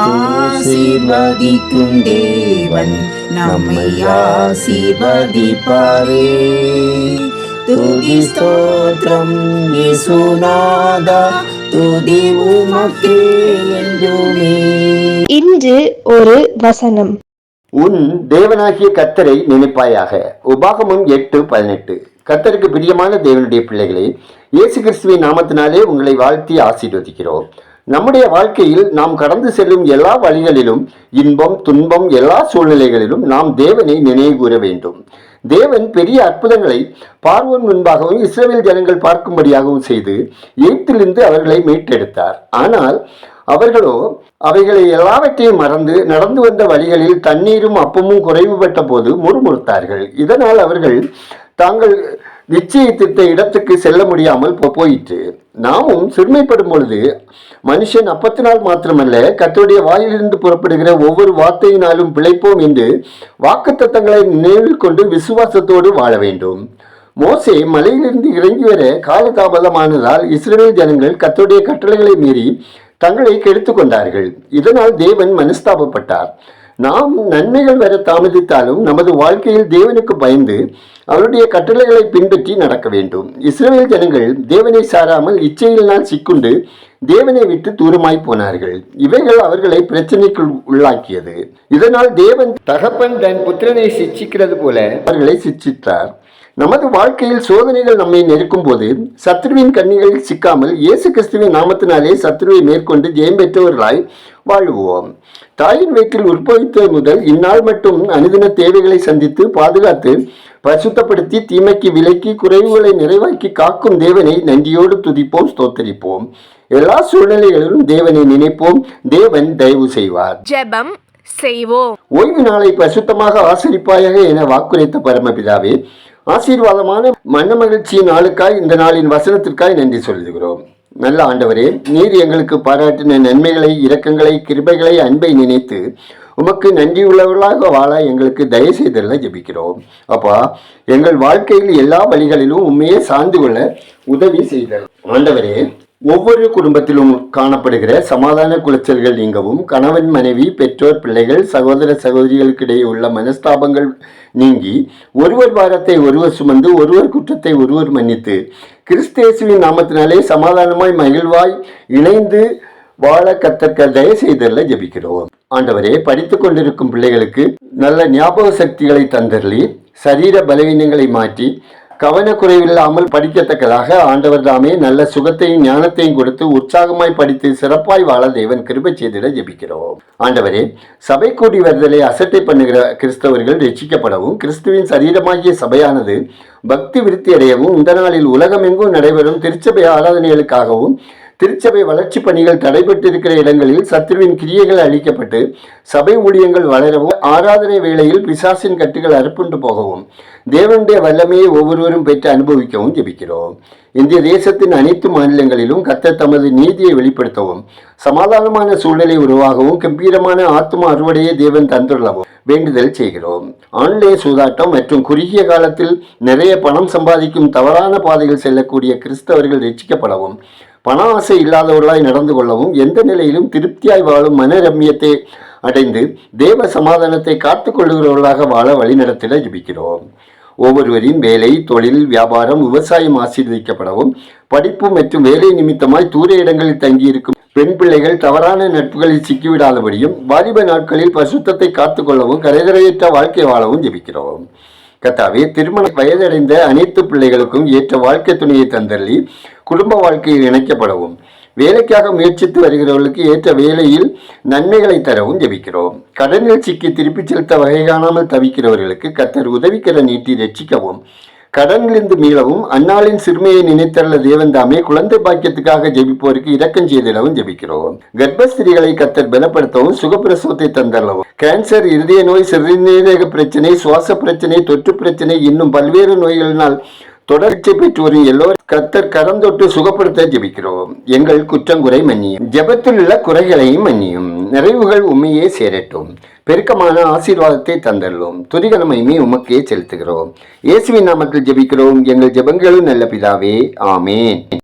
ஆசீர்வதிக்கும் தேவன் நம்மை ஆசீர்வதிப்பாரே. துதி ஸ்தோத்திரம் இயேசுநாதா துதி உமக்கே என்றுமே. இன்று ஒரு வசனம். உன் தேவனாகிய கத்தரை நினைப்பாயாக. உபாகமம் எட்டு பதினெட்டு. கத்தருக்கு பிரியமான தேவனுடைய பிள்ளைகளே இயேசு கிறிஸ்துவின் நாமத்தினாலே உங்களை வாழ்த்தி ஆசீர்வதிக்கிறோம். நம்முடைய வாழ்க்கையில் நாம் கடந்து செல்லும் எல்லா வழிகளிலும் இன்பம் துன்பம் எல்லா சூழ்நிலைகளிலும் நாம் தேவனை நினைவு கூற வேண்டும். தேவன் பெரிய அற்புதங்களை பார்வோன் முன்பாகவும் இஸ்ரேல் ஜனங்கள் பார்க்கும்படியாகவும் செய்து எகிப்திலிருந்து அவர்களை மீட்டெடுத்தார். ஆனால் அவர்களோ அவைகளை எல்லாவற்றையும் மறந்து நடந்து வந்த வழிகளில் தண்ணீரும் அப்பமும் குறைவுபட்ட போது முறுமுறுத்தார்கள். இதனால் அவர்கள் தாங்கள் நிச்சயித்திட்ட இடத்துக்கு செல்ல முடியாமல் போ- போயிற்று. நாமும் சிறுமைப்படும் பொழுது மனுஷன் அப்பத்தினால் மாத்திரமல்ல கத்தோடைய வாயிலிருந்து புறப்படுகிற ஒவ்வொரு வார்த்தையினாலும் பிழைப்போம் என்று வாக்குத்தத்தங்களை நினைவில் கொண்டு விசுவாசத்தோடு வாழ வேண்டும். மோசே மலையிலிருந்து இறங்கி வர காலதாமதமானதால் இஸ்ரேல் ஜனங்கள் கத்தோடைய கட்டளைகளை மீறி தங்களை கெடுத்து கொண்டார்கள். இதனால் தேவன் மனஸ்தாபப்பட்டார். நாம் நன்மைகள் வர தாமதித்தாலும் நமது வாழ்க்கையில் தேவனுக்கு பயந்து அவருடைய கட்டளைகளை பின்பற்றி நடக்க வேண்டும். இஸ்ரேல் ஜனங்கள் தேவனை சாராமல் இச்சையினால் சிக்குண்டு தேவனை விட்டு தூரமாய் போனார்கள். இவைகள் அவர்களை பிரச்சனைக்குள் உள்ளாக்கியது. இதனால் தேவன் தகப்பன் தன் புத்திரனை சிச்சிக்கிறது போல அவர்களை சிச்சித்தார். நமது வாழ்க்கையில் சோதனைகள் நம்மை நெருக்கும் போது சத்ருவின் கண்ணிகளில் சிக்காமல் இயேசு கிறிஸ்துவின் நாமத்தினாலே சத்ருவை மேற்கொண்டு ஜெயம் பெற்றவர்களாய் வாழுவோம். தாயின் வயிற்றில் உற்பவித்தது முதல் இந்நாள் மட்டும் அனுதின தேவைகளை சந்தித்து பாதுகாத்து பரிசுத்தப்படுத்தி தீமைக்கு விலக்கி குறைவுகளை நிறைவாக்கி காக்கும் தேவனை நன்றியோடு துதிப்போம் ஸ்தோத்தரிப்போம். எல்லா சூழ்நிலைகளிலும் தேவனை நினைப்போம். தேவன் தயவு செய்வார். ஜெபம் செய்வோம். ஓய்வு நாளை பரிசுத்தமாக ஆசரிப்பாயாக என வாக்குரைத்த பரமபிதாவே ஆசீர்வாதமான மன மகிழ்ச்சி நாளுக்காய் இந்த நாளின் வசனத்திற்காய் நன்றி சொல்லுகிறோம். நல்ல ஆண்டவரே நீர் எங்களுக்கு பாராட்டின நன்மைகளை இரக்கங்களை கிருபைகளை அன்பை நினைத்து உமக்கு நன்றியுள்ளவர்களாக வாழ எங்களுக்கு தயவு செய்தல்ல ஜெபிக்கிறோம். அப்பா எங்கள் வாழ்க்கையில் எல்லா வழிகளிலும் உண்மையே சார்ந்து கொள்ள உதவி செய்தல். ஆண்டவரே ஒவ்வொரு குடும்பத்திலும் காணப்படுகிற சமாதான குலைச்சல்கள் நீங்கவும் கணவன் மனைவி பெற்றோர் பிள்ளைகள் சகோதர சகோதரிகளுக்கிடையே உள்ள மனஸ்தாபங்கள் நீங்கி ஒருவர் பாரத்தை ஒருவர் சுமந்து ஒருவர் குற்றத்தை ஒருவர் மன்னித்து கிறிஸ்தேசுவின் நாமத்தினாலே சமாதானமாய் மகிழ்வாய் இணைந்து வாழ கத்தற்க தயவு செய்தல்ல ஜெபிக்கிறோம். ஆண்டவரே படித்துக் கொண்டிருக்கும் பிள்ளைகளுக்கு நல்ல ஞாபக சக்திகளை தந்தரலி சரீர பலவீனங்களை மாற்றி கவனக்குறைவில்லாமல் படிக்கத்தக்கதாக ஆண்டவர் தாமே நல்ல சுகத்தையும் ஞானத்தையும் கொடுத்து உற்சாகமாய் படித்து சிறப்பாய் வாழ தேவன் கிருபை செய்திட ஜெபிக்கிறோம். ஆண்டவரே சபை கூடி வருதலை அசட்டை பண்ணுகிற கிறிஸ்தவர்கள் ரட்சிக்கப்படவும் கிறிஸ்துவின் சரீரமாகிய சபையானது பக்தி விருத்தி அடையவும் இந்த நாளில் உலகமெங்கும் நடைபெறும் திருச்சபை ஆராதனைகளுக்காகவும் திருச்சபை வளர்ச்சி பணிகள் தடைபட்டிருக்கிற இடங்களில் சத்ருவின் கிரியைகள் அழிக்கப்பட்டு சபை ஊழியங்கள் வளரவும் ஆராதனை வேளையில் பிசாசின் கட்டுகள் அறுப்புண்டு போகவும் தேவனுடைய வல்லமையை ஒவ்வொருவரும் பெற்று அனுபவிக்கவும் ஜெபிக்கிறோம். இந்திய தேசத்தின் அனைத்து மாநிலங்களிலும் கத்த தமது நீதியை வெளிப்படுத்தவும் சமாதானமான சூழ்நிலை உருவாகவும் கம்பீரமான ஆத்ம அறுவடையை தேவன் தந்துள்ளவும் வேண்டுதல் செய்கிறோம். ஆன்லைன் சூதாட்டம் மற்றும் குறுகிய காலத்தில் நிறைய பணம் சம்பாதிக்கும் தவறான பாதையில் செல்லக்கூடிய கிறிஸ்தவர்கள் ரட்சிக்கப்படவும் பண ஆசை இல்லாதவர்களாய் நடந்து கொள்ளவும் எந்த நிலையிலும் திருப்தியாய் வாழும் மன ரம்மியத்தை அடைந்து தேவ சமாதானத்தை காத்து கொள்ளுகிறவர்களாக வாழ வழிநடத்திட ஜபிக்கிறோம். ஒவ்வொருவரின் வேலை தொழில் வியாபாரம் விவசாயம் ஆசீர்வதிக்கப்படவும் படிப்பு மற்றும் வேலை நிமித்தமாய் தூர இடங்களில் தங்கியிருக்கும் பெண் பிள்ளைகள் தவறான நட்புகளில் சிக்கிவிடாதபடியும் வாலிப நாட்களில் பசுத்தத்தை காத்துக்கொள்ளவும் கரைகரையற்ற வாழ்க்கை வாழவும் ஜபிக்கிறோம். கத்தாவே திருமண வயதடைந்த அனைத்து பிள்ளைகளுக்கும் ஏற்ற வாழ்க்கை துணையை தந்தள்ளி குடும்ப வாழ்க்கையில் இணைக்கப்படவும் வேலைக்காக முயற்சித்து வருகிறவர்களுக்கு ஏற்ற வேலையில் நன்மைகளை தரவும் ஜெபிக்கிறோம். கடனில் சிக்கி திருப்பிச் செலுத்த வகை காணாமல் தவிக்கிறவர்களுக்கு கத்தர் உதவிக்கிற நீட்டி ரட்சிக்கவும். கடனிலிருந்து மீளவும் அன்னாளின் சிறுமையை நினைத்தள்ள தேவந்தாமே குழந்தை பாக்கியத்துக்காக ஜெபிப்போருக்கு இரக்கம் செய்திடவும் ஜெபிக்கிறோம். கர்ப்பஸ்திரிகளை கத்தர் பலப்படுத்தவும் சுகப்பிரசவத்தை தந்தள்ளவும் கேன்சர் இருதய நோய் சிறுநீரக பிரச்சனை சுவாச பிரச்சனை தொற்று பிரச்சனை இன்னும் பல்வேறு நோய்களினால் தொடர்ச்சி பெற்று வரும் எல்லோரும் கத்தர் கரம் தொட்டு சுகப்படுத்த ஜெபிக்கிறோம். எங்கள் குற்றங்குறை மன்னியும். ஜெபத்தில் உள்ள குறைகளையும் மன்னியும். நிறைவுகள் உண்மையே சேரட்டும். பெருக்கமான ஆசீர்வாதத்தை தந்தள்ளோம் துதிகனமையுமே உமக்கே செலுத்துகிறோம். இயேசுவின் நாமத்தில் ஜெபிக்கிறோம். எங்கள் ஜெபங்களும் நல்ல பிதாவே. ஆமேன்.